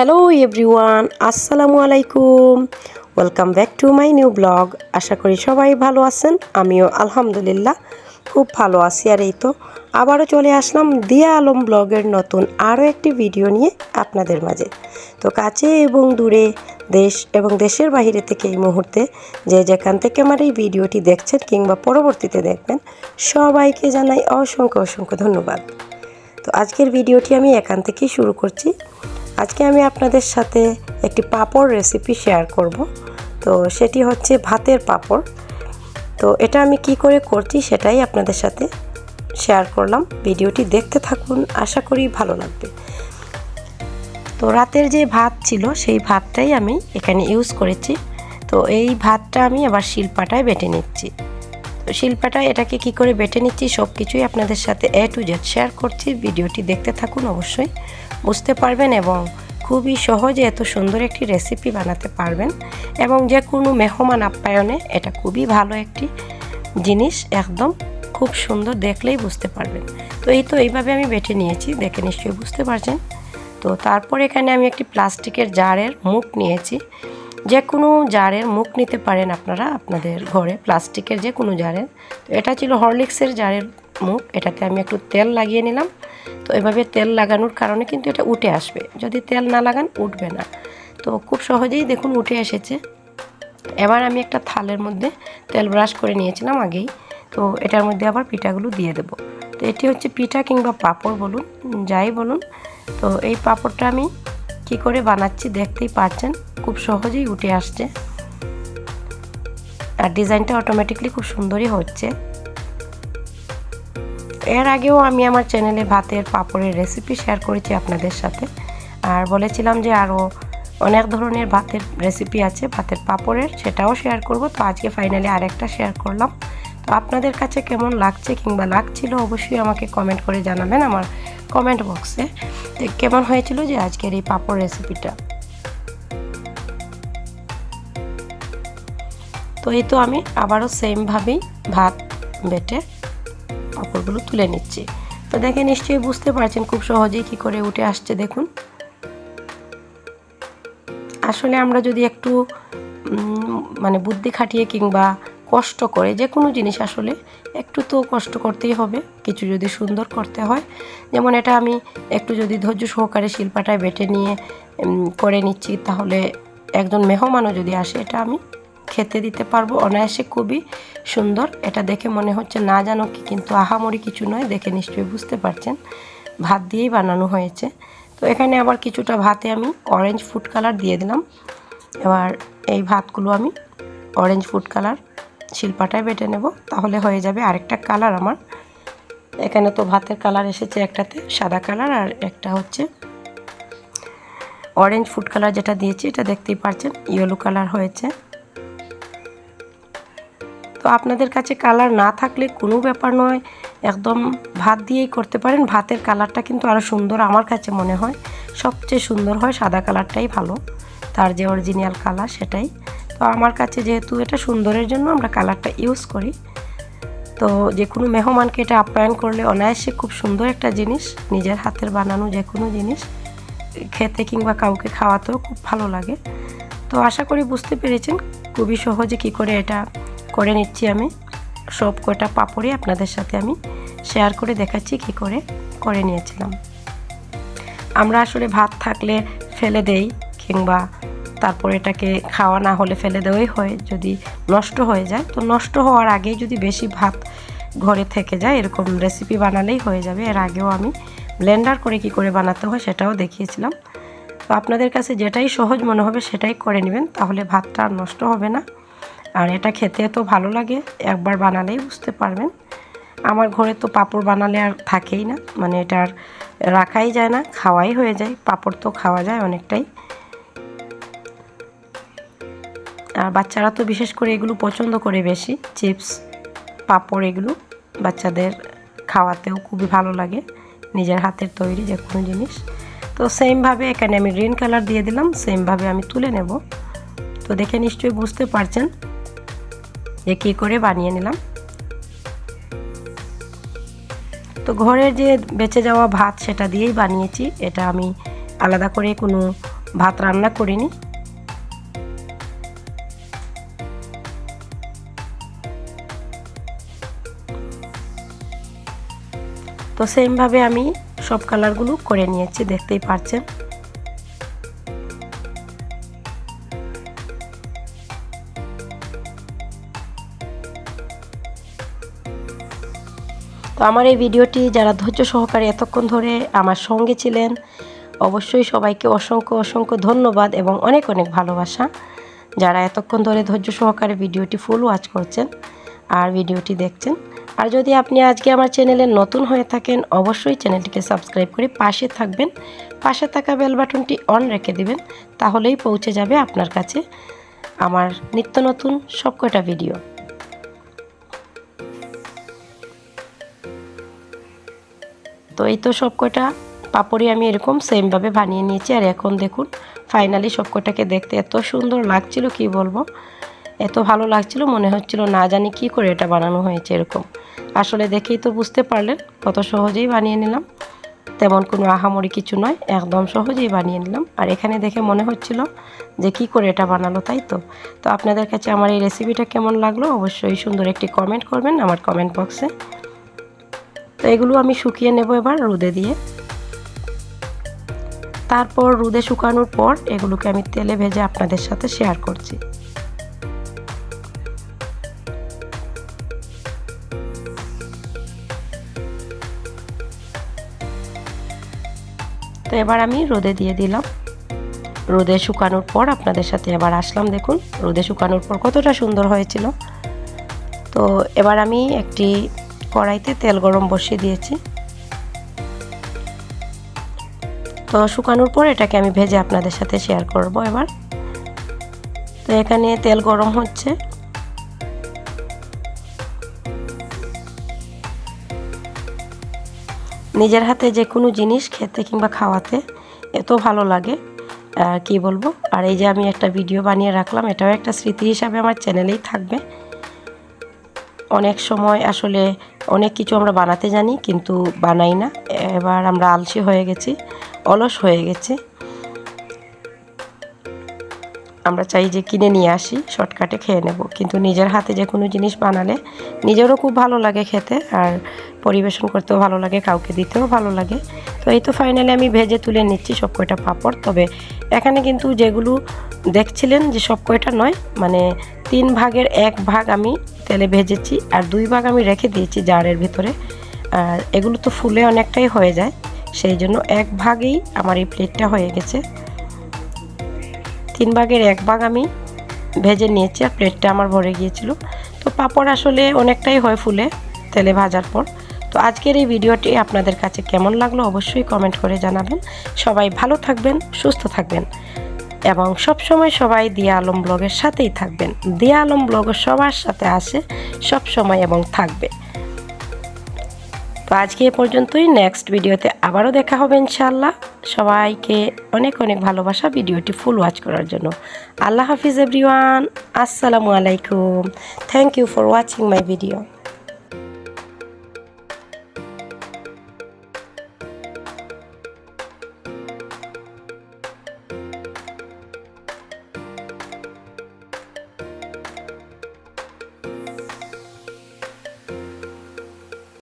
Hello everyone, আসসালামু আলাইকুম। Welcome back to my new blog. আশা করি সবাই ভালো আছেন। আমিও আলহামদুলিল্লাহ খুব ভালো আছি। আর এই তো আবারও চলে আসলাম দিয়া আলম ব্লগের নতুন আরও একটি ভিডিও নিয়ে আপনাদের মাঝে। তো কাছে এবং দূরে দেশ এবং দেশের বাইরে থেকে এই মুহূর্তে যে যেখান থেকে আমার এই ভিডিওটি দেখছেন কিংবা পরবর্তীতে দেখবেন, সবাইকে জানাই অসংখ্য অসংখ্য ধন্যবাদ। তো আজকের ভিডিওটি আমি এখান থেকেই শুরু করছি। আজকে আমি আপনাদের সাথে একটি পাঁপড় রেসিপি শেয়ার করব। তো সেটি হচ্ছে ভাতের পাঁপড়। তো এটা আমি কি করে করছি সেটাই আপনাদের সাথে শেয়ার করলাম। ভিডিওটি দেখতে থাকুন, আশা করি ভালো লাগবে। তো রাতের যে ভাত ছিল, সেই ভাতটাই আমি এখানে ইউজ করেছি। তো এই ভাতটা আমি আবার শিলপাটায় বেটে নিচ্ছি। তো এটাকে কি করে বেটে নিচ্ছি সব কিছুই আপনাদের সাথে এ টু জেড শেয়ার করছি। ভিডিওটি দেখতে থাকুন অবশ্যই। বুঝতে পারবেন এবং খুবই সহজে এত সুন্দর একটি রেসিপি বানাতে পারবেন এবং যে কোনো মেহমান আপ্যায়নে এটা খুবই ভালো একটি জিনিস, একদম খুব সুন্দর দেখলেই বুঝতে পারবেন। তো এই তো এইভাবে আমি বেটে নিয়েছি, দেখে নিশ্চয়ই বুঝতে পারছেন। তো তারপর এখানে আমি একটি প্লাস্টিকের জারের মুখ নিয়েছি। যে কোনো জারের মুখ নিতে পারেন আপনারা আপনাদের ঘরে, প্লাস্টিকের যে কোনো জারের। তো এটা ছিল হরলিক্সের জারের মুখ, এটাতে আমি একটু তেল লাগিয়ে নিলাম। তো এভাবে তেল লাগানোর কারণে কিন্তু এটা উঠে আসবে। যদি তেল না লাগান, উঠবে না। তো খুব সহজেই দেখুন উঠে এসেছে। এবার আমি একটা থালের মধ্যে তেল ব্রাশ করে নিয়েছিলাম আগেই। তো এটার মধ্যে আবার পিঠাগুলো দিয়ে দেবো। তো এটি হচ্ছে পিঠা কিংবা পাঁপড় বলুন, যাই বলুন। তো এই পাঁপড়টা আমি কি করে বানাচ্ছি দেখতেই পাচ্ছেন, খুব সহজেই উঠে আসছে। আর ডিজাইনটা অটোমেটিকলি খুব সুন্দরই হচ্ছে। এর আগেও আমি আমার চ্যানেলে ভাতের পাঁপড়ের রেসিপি শেয়ার করেছি আপনাদের সাথে। আর বলেছিলাম যে আরও অনেক ধরনের ভাতের রেসিপি আছে, ভাতের পাঁপড়ের, সেটাও শেয়ার করব। তো আজকে ফাইনালি আরেকটা শেয়ার করলাম। তো আপনাদের কাছে কেমন লাগছে কিংবা লাগছিল অবশ্যই আমাকে কমেন্ট করে জানাবেন আমার কমেন্ট বক্সে কেমন হয়েছিল যে আজকের এই পাঁপড় রেসিপিটা তো এই তো আমি আবারও সেমভাবেই ভাত বেটে পাঁপড়গুলো তুলে নিচ্ছি। তো দেখে নিশ্চয়ই বুঝতে পারছেন খুব সহজেই কি করে উঠে আসছে, দেখুন। আসলে আমরা যদি একটু মানে বুদ্ধি খাটিয়ে কিংবা কষ্ট করে যে কোনো জিনিস আসলে একটু তো কষ্ট করতেই হবে, কিছু যদি সুন্দর করতে হয়। যেমন এটা আমি একটু যদি ধৈর্য সহকারে শিল্পাটায় বেটে নিয়ে করে নিচ্ছি, তাহলে একজন মেহমানও যদি আসে, এটা আমি খেতে দিতে পারব। অনায়াসে খুবই সুন্দর। এটা দেখে মনে হচ্ছে না জানো কি, কিন্তু আহামরি কিছু নয়, দেখে নিশ্চয়ই বুঝতে পারছেন। ভাত দিয়েই বানানো হয়েছে। তো এখানে আবার কিছুটা ভাতে আমি অরেঞ্জ ফুড কালার দিয়ে দিলাম। এবার এই ভাতগুলো আমি অরেঞ্জ ফুড কালার শিল্পাটায় বেটে নেব। তাহলে হয়ে যাবে আরেকটা কালার আমার। এখানে তো ভাতের কালার এসেছে একটাতে, সাদা কালার আর একটা হচ্ছে অরেঞ্জ ফুড কালার যেটা দিয়েছি, এটা দেখতেই পারছেন ইয়েলো কালার হয়েছে। তো আপনাদের কাছে কালার না থাকলে কোনো ব্যাপার নয়। একদম ভাত দিয়েই করতে পারেন। ভাতের কালারটা কিন্তু আরও সুন্দর আমার কাছে মনে হয়। সবচেয়ে সুন্দর হয় সাদা কালারটাই ভালো। তার যে অরিজিনাল কালার সেটাই। তো আমার কাছে যেহেতু এটা সুন্দরের জন্য আমরা কালারটা ইউজ করি। তো যে কোনো মেহমানকে এটা আপ্যায়ন করলে অনায়াসে খুব সুন্দর একটা জিনিস। নিজের হাতের বানানো যে কোনো জিনিস। খেতে কিংবা কাউকে খাওয়াতেও খুব ভালো লাগে। তো আশা করি বুঝতে পেরেছেন। খুবই সহজে কি করে এটা করে নিচ্ছি আমি। সব কটা পাপড়ই আপনাদের সাথে আমি শেয়ার করে দেখাচ্ছি কি করে করে নিয়েছিলাম। আমরা আসলে ভাত থাকলে ফেলে দেই কিংবা তারপর এটাকে খাওয়া না হলে ফেলে দেওয়াই হয়। যদি নষ্ট হয়ে যায়, তো নষ্ট হওয়ার আগেই যদি বেশি ভাত ঘরে থেকে যায়, এরকম রেসিপি বানালেই হয়ে যাবে। এর আগেও আমি ব্লেন্ডার করে কি করে বানাতে হয় সেটাও দেখিয়েছিলাম। তো আপনাদের কাছে যেটাই সহজ মনে হবে সেটাই করে নেবেন, তাহলে ভাতটা আর নষ্ট হবে না। আর এটা খেতে তো ভালো লাগে, একবার বানালেই বুঝতে পারবেন। আমার ঘরে তো পাঁপড় বানালে আর থাকেই না মানে এটা আর রাখাই যায় না, খাওয়াই হয়ে যায়, পাঁপড় তো খাওয়া যায় অনেকটাই। আর বাচ্চারা তো বিশেষ করে এগুলো পছন্দ করে বেশি, চিপস, পাঁপড় এগুলো বাচ্চাদের খাওয়াতেও খুবই ভালো লাগে, নিজের হাতের তৈরি যে কোনো জিনিস। তো সেমভাবে এখানে আমি গ্রিন কালার দিয়ে দিলাম সেমভাবে আমি তুলে নেব। তো দেখে নিশ্চয়ই বুঝতে পারছেন কী করে বানিয়ে নিলাম? তো ঘরের যে বেঁচে যাওয়া ভাত সেটা দিয়েই বানিয়েছি। এটা আমি আলাদা করে কোনো ভাত রান্না করিনি। তো সেমভাবে আমি সব কালারগুলো করে নিয়েছি, দেখতেই পাচ্ছেন তো আমার এই ভিডিওটি যারা ধৈর্য সহকারে এতক্ষণ ধরে আমার সঙ্গে ছিলেন, অবশ্যই সবাইকে অসংখ্য অসংখ্য ধন্যবাদ এবং অনেক অনেক ভালোবাসা। যারা এতক্ষণ ধরে ধৈর্য সহকারে ভিডিওটি ফুল ওয়াচ করছেন আর ভিডিওটি দেখছেন। আর যদি আপনি আজকে আমার চ্যানেলে নতুন হয়ে থাকেন, অবশ্যই চ্যানেলটিকে সাবস্ক্রাইব করে পাশে থাকবেন। পাশে থাকা বেল বাটনটি অন রেখে দিবেন, তাহলেই পৌঁছে যাবে আপনার কাছে আমার নিত্য নতুন সবকটা ভিডিও তো এই তো সব কয়টা পাপড়ি আমি এরকম সেমভাবে বানিয়ে নিয়েছি। আর এখন দেখুন ফাইনালি সব কয়টাকে দেখতে এত সুন্দর লাগছিল, কি বলব? এত ভালো লাগছিল, মনে হচ্ছিল না জানি কি করে এটা বানানো হয়েছে এরকম। আসলে দেখেই তো বুঝতে পারলেন, কত সহজেই বানিয়ে নিলাম। তেমন কোনো আহামরি কিছু নয়, একদম সহজেই বানিয়ে নিলাম। আর এখানে দেখে মনে হচ্ছিল যে কি করে এটা বানালো, তাই তো? তো আপনাদের কাছে আমার এই রেসিপিটা কেমন লাগল, অবশ্যই সুন্দর একটি কমেন্ট করবেন আমার কমেন্ট বক্সে তো এগুলো আমি শুকিয়ে নেব এবার রোদে দিয়ে। তারপর রোদে শুকানোর পর এগুলোকে আমি তেলে ভেজে আপনাদের সাথে শেয়ার করছি। তো এবার আমি রোদে দিয়ে দিলাম। রোদে শুকানোর পর আপনাদের সাথে এবার আসলাম, দেখুন। রোদে শুকানোর পর কতটা সুন্দর হয়েছিল। তো এবার আমি একটি কড়াইতে তেল গরম বসিয়ে দিয়েছি। তো শুকানোর পর এটাকে আমি ভেজে আপনাদের সাথে শেয়ার করব এবার। তো এখানে তেল গরম হচ্ছে। নিজের হাতে যে কোনো জিনিস খেতে কিংবা খাওয়াতে এত ভালো লাগে। কি বলব? আর এই যে আমি একটা ভিডিও বানিয়ে রাখলাম, এটাও একটা স্মৃতি হিসাবে আমার চ্যানেলেই থাকবে। অনেক সময় আসলে অনেক কিছু আমরা বানাতে জানি, কিন্তু বানাই না। এবার আমরা আলসি হয়ে গেছি, অলস হয়ে গেছি। আমরা চাই যে কিনে নিয়ে আসি, শর্টকাটে খেয়ে নেব। কিন্তু নিজের হাতে যে কোনো জিনিস বানালে নিজেরও খুব ভালো লাগে খেতে, আর পরিবেশন করতেও ভালো লাগে, কাউকে দিতেও ভালো লাগে। তো এই তো ফাইনালি আমি ভেজে তুলে নিচ্ছি সব কয়টা পাঁপড়। তবে এখানে কিন্তু যেগুলো দেখছিলেন যে সব কয়টা নয় মানে তিন ভাগের এক ভাগ আমি তেলে ভেজেছি আর দুই ভাগ আমি রেখে দিয়েছি জারের ভিতরে। এগুলো তো ফুলে অনেকটাই হয়ে যায়, সেই জন্য এক ভাগেই আমার এই প্লেটটা হয়ে গেছে। তিন ভাগের এক ভাগ আমি ভেজে নিয়েছি আর প্লেটটা আমার ভরে গিয়েছিল। তো পাঁপড় আসলে অনেকটাই হয় ফুলে তেলে ভাজার পর। তো আজকের এই ভিডিওটি আপনাদের কাছে কেমন লাগল অবশ্যই কমেন্ট করে জানাবেন। সবাই ভালো থাকবেন, সুস্থ থাকবেন। এবং সব সময় সবাই দিয়া আলম ব্লগের সাথেই থাকবেন। দিয়া আলম ব্লগ সবার সাথে আসে সব সময় এবং থাকবে। তো আজকে এ পর্যন্তই। নেক্সট ভিডিওতে আবারও দেখা হবে ইনশাল্লাহ সবাইকে অনেক অনেক ভালোবাসা ভিডিওটি ফুল ওয়াচ করার জন্য। আল্লাহ হাফিজ এভরিওয়ান। আসসালামু আলাইকুম। Thank you for watching my video